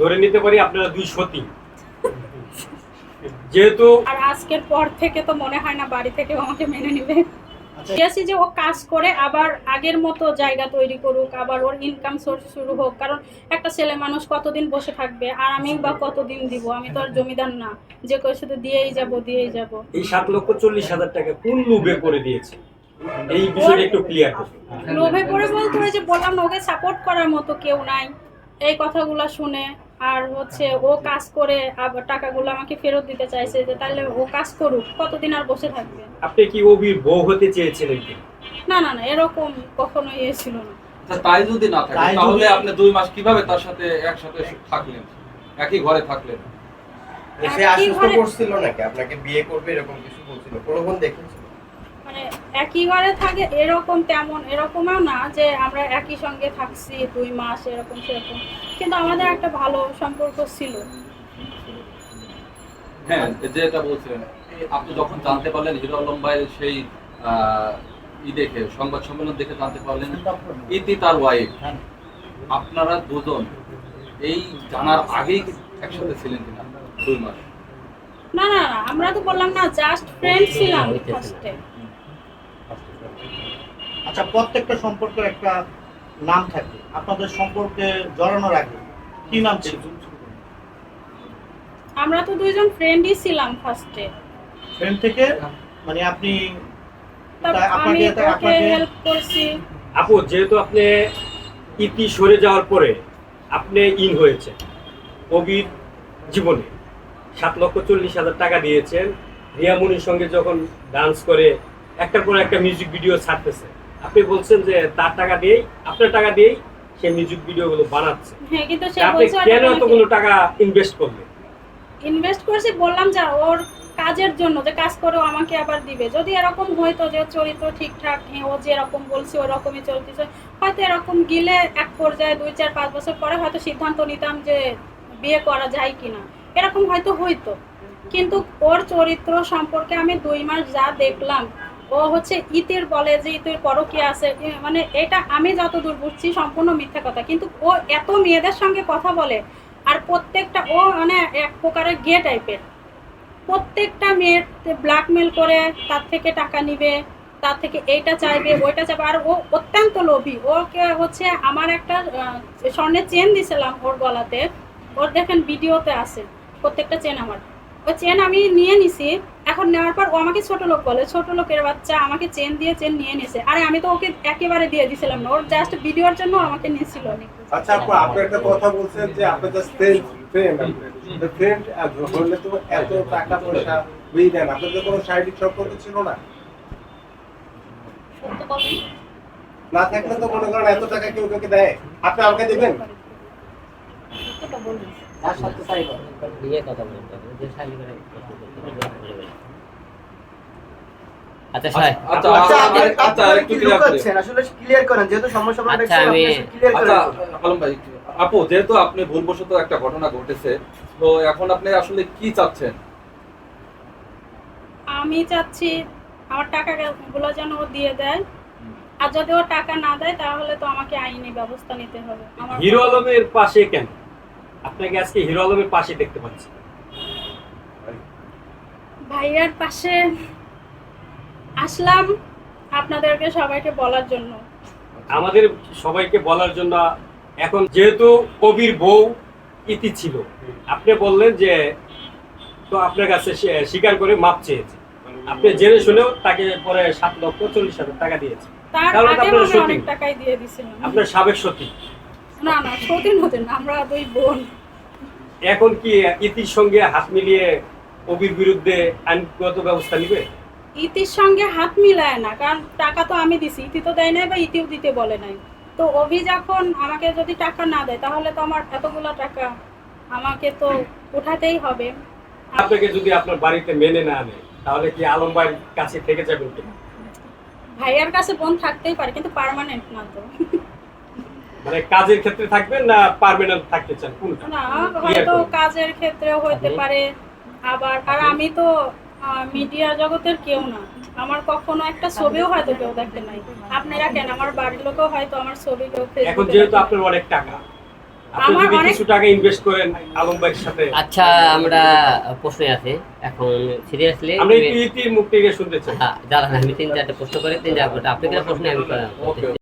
ধরে নিতে পারি আপনারা দুই সতী। যেহেতু আর আজকের পর থেকে তো মনে হয় না বাড়ি থেকে আমাকে মেনে নেবে। আচ্ছা। চেয়েছি যে ও কাজ করে আবার আগের মতো জায়গা তৈরি করুক আবার ওর ইনকাম সোর্স শুরু হোক কারণ একটা ছেলে মানুষ কতদিন বসে থাকবে আর আমি বা কতদিন দিব আমি তো আর জমিদার না। যে কেউ শুধু দিয়েই যাব দিয়েই যাব। এই সাত লক্ষ চল্লিশ হাজার টাকা কোন লোভে করে দিয়েছে? এই বিষয়টা একটু ক্লিয়ার লোভে পড়ে বলতে হয় যে বললাম ওকে সাপোর্ট করার মতো কেউ নাই। এই কথাগুলো শুনে আর হচ্ছে ও কাজ করে আবার টাকাগুলো আমাকে ফেরত দিতে চাইছে যে তাহলে ও কাজ করুক কতদিন আর বসে থাকবে? আপনি কি অবির বউ হতে চেয়েছিলেন কি? না না না এরকম কখনো ইয়ে ছিল না। তাই যদি না থাকে তাহলে আপনি দুই মাস কীভাবে তার সাথে একসাথে থাকলেন? একই ঘরে থাকলেন? সে একই আশ্বস্ত করছিল নাকি? আপনাকে বিয়ে করবে এরকম কিছু বলছিল? প্রলোভন দেখেছিল একই ঘরে থাকে এরকম তেমন এরকমও না যে আমরা একই সঙ্গে থাকছি দুই মাস এরকম সেরকম। কিন্তু আমাদের একটা ভালো সম্পর্ক ছিল। হ্যাঁ যেটা বলছিলেন আপনি যখন জানতে পারলেন হিরো আলম ভাইয়ের সেই আহ, ই দেখে সংবাদ সম্মেলন দেখে জানতে পারলেন ইতি তার ওয়াইফ। হ্যাঁ। আপনারা দুজন এই জানার আগেই একসাথে ছিলেন কিনা? দুই মাস। না না না আমরা তো বললাম না জাস্ট ফ্রেন্ড ছিলাম ফার্স্টে আচ্ছা প্রত্যেকটা সম্পর্কের একটা নাম থাকে আপনাদের সম্পর্কে জড়ানোর আগে কি নাম ছিল? আমরা তো দুইজন ফ্রেন্ডই ছিলাম ফার্স্টে ফ্রেন্ড থেকে? মানে আপনি আমি আপনাকে আপনাকে হেল্প করছি? আপু যেহেতু আপনি ইতি সরে যাওয়ার পরে আপনি ইন হয়েছে কবির জীবনে সাত লক্ষ চল্লিশ হাজার টাকা দিয়েছেন রিয়ামনির সঙ্গে যখন ডান্স করে একটার পর একটা মিউজিক ভিডিও ছাড়তেছে। আপনি বলছেন যে তার টাকা দিয়েই আপনার টাকা দিয়েই সে মিউজিক ভিডিওগুলো বানাচ্ছে। হ্যাঁ কিন্তু সে আপনি বলছে কেন এতগুলো টাকা ইনভেস্ট করলেন? ইনভেস্ট করছি বললাম যা ওর কাজের জন্য যে কাজ করে আমাকে আবার দিবে। যদি এরকম হইতো যে চরিত্র ঠিকঠাক হ্যাঁ ও যে এরকম বলছে ওরকমই চলতেছে হয়তো এরকম গিলে এক পর্যায়ে দুই চার পাঁচ বছর পরে হয়তো সিদ্ধান্ত নিতাম যে বিয়ে করা যায় কিনা। এরকম হয়তো হইতো। কিন্তু ওর চরিত্র সম্পর্কে আমি দুই মাস যা দেখলাম ও হচ্ছে ইতির বলে যে ইতির পরকি আছে। মানে এটা আমি যতদূর বুঝছি সম্পূর্ণ মিথ্যা কথা। কিন্তু ও এত মেয়েদের সঙ্গে কথা বলে আর প্রত্যেকটা, ও মানে এক প্রকারের গে টাইপের। প্রত্যেকটা মেয়ের ব্ল্যাকমেল করে, তার থেকে টাকা নিবে, তার থেকে এইটা চাইবে, ওইটা চাইবে। আর ও অত্যন্ত লোভী। ওকে হচ্ছে আমার একটা স্বর্ণের চেন দিছিলাম ওর গলাতে। ওর দেখেন ভিডিওতে আছে প্রত্যেকটা চেন আমার। ওই চেন আমি নিয়ে নিছি। এখন নেওয়ার পর ও আমাকে ছোট লোক বলে ছোট লোকের বাচ্চা আমাকে চেন দিয়ে চেন নিয়ে নিছে আরে আমি তো ওকে একেবারে দিয়ে দিছিলাম না ওর জাস্ট ভিডিওর জন্য আমাকে নিয়েছিল আচ্ছা আপু আপনি একটা কথা বলছেন যে আপনি জাস্ট ফ্রেন্ড ফ্রেন্ড ফ্রেন্ড হলে তো এত টাকা পয়সা বুঝি দেন আপনাদের কোনো শারীরিক সম্পর্ক ছিল না? না থাকলে তো মনে করেন এত টাকা কেউ কাউকে দেয়। আপনি আমাকে দেবেন? তার সাথে তাই নিয়ে কথা বলতে হবে যে শালি করে আচ্ছা স্যার আচ্ছা আচ্ছা আচ্ছা, আপনি আচ্ছা, আপনি একটু কি clear আসলে ক্লিয়ার করেন যেহেতু সমস্যা আপনার আচ্ছা, আমি- আচ্ছা আলম ভাই আপু যেহেতু আপনি ভুলবশত একটা ঘটনা ঘটেছে তো এখন আপনি আসলে কি চাচ্ছেন? আমি চাচ্ছি আমার টাকা গুলো যেন ও দিয়ে দেয়। আর যদি ও টাকা না দেয় তাহলে তো আমাকে আইনি ব্যবস্থা নিতে হবে। আমার হিরো আলমের পাশে কেন? আপনাকে আজকে হিরো আলমের পাশে দেখতে পাচ্ছি। ভাইয়ার পাশে আসলাম আপনাদেরকে সবাইকে বলার জন্য। আমাদের সবাইকে বলার জন্য এখন যেহেতু কবির বউ ইতি ছিল আপনি বললেন যে তো আপনার কাছে স্বীকার করে মাপ চেয়েছে। আপনি জেনে শুনেও তাকে পরে সাত লক্ষ চল্লিশ হাজার টাকা দিয়েছে। আপনার সাবেক সতী। না না সতীন হতেন আমরা দুই বোন। এখন কি ইতির সঙ্গে হাত মিলিয়ে কবির বিরুদ্ধে আইনগত ব্যবস্থা নিবে? ইতির সঙ্গে হাত মিলায় না কারণ টাকা তো আমি দিছি ইতি তো দেয় নাই বা ইতিও দিতে বলে নাই। তো অভি যখন আমাকে যদি টাকা না দেয় তাহলে তো আমার এতগুলো টাকা আমাকে তো উঠাতেই হবে। আপনাকে যদি আপনার বাড়িতে মেনে না আনে তাহলে কি আলম ভাইয়ের কাছে থেকে যাবেন কিনা? ভাইয়ার কাছে বোন থাকতেই পারে কিন্তু পার্মানেন্ট না তো। মানে কাজের ক্ষেত্রে থাকবেন না পার্মানেন্ট থাকতে চান? কোনটা? না হয়তো কাজের ক্ষেত্রেও হইতে পারে আবার আর আমি তো মিডিয়া জগতের কেউ না। আমার কখনো একটা ছবিও হয়তো কেউ দেখে নাই। আপনারা কেন? আমার বাড়ির লোকও হয়তো আমার ছবি কেউ এখন যেহেতু আপনার অনেক টাকা আমার কিছু টাকা ইনভেস্ট করেন আলম ভাইয়ের সাথে। আচ্ছা আমরা প্রশ্নে আছে। এখন সিরিয়াসলি আমরা ইতির মুখ থেকে শুনতে চাই। যারা আমি তিন চারটে প্রশ্ন করে তিন প্রশ্ন আমি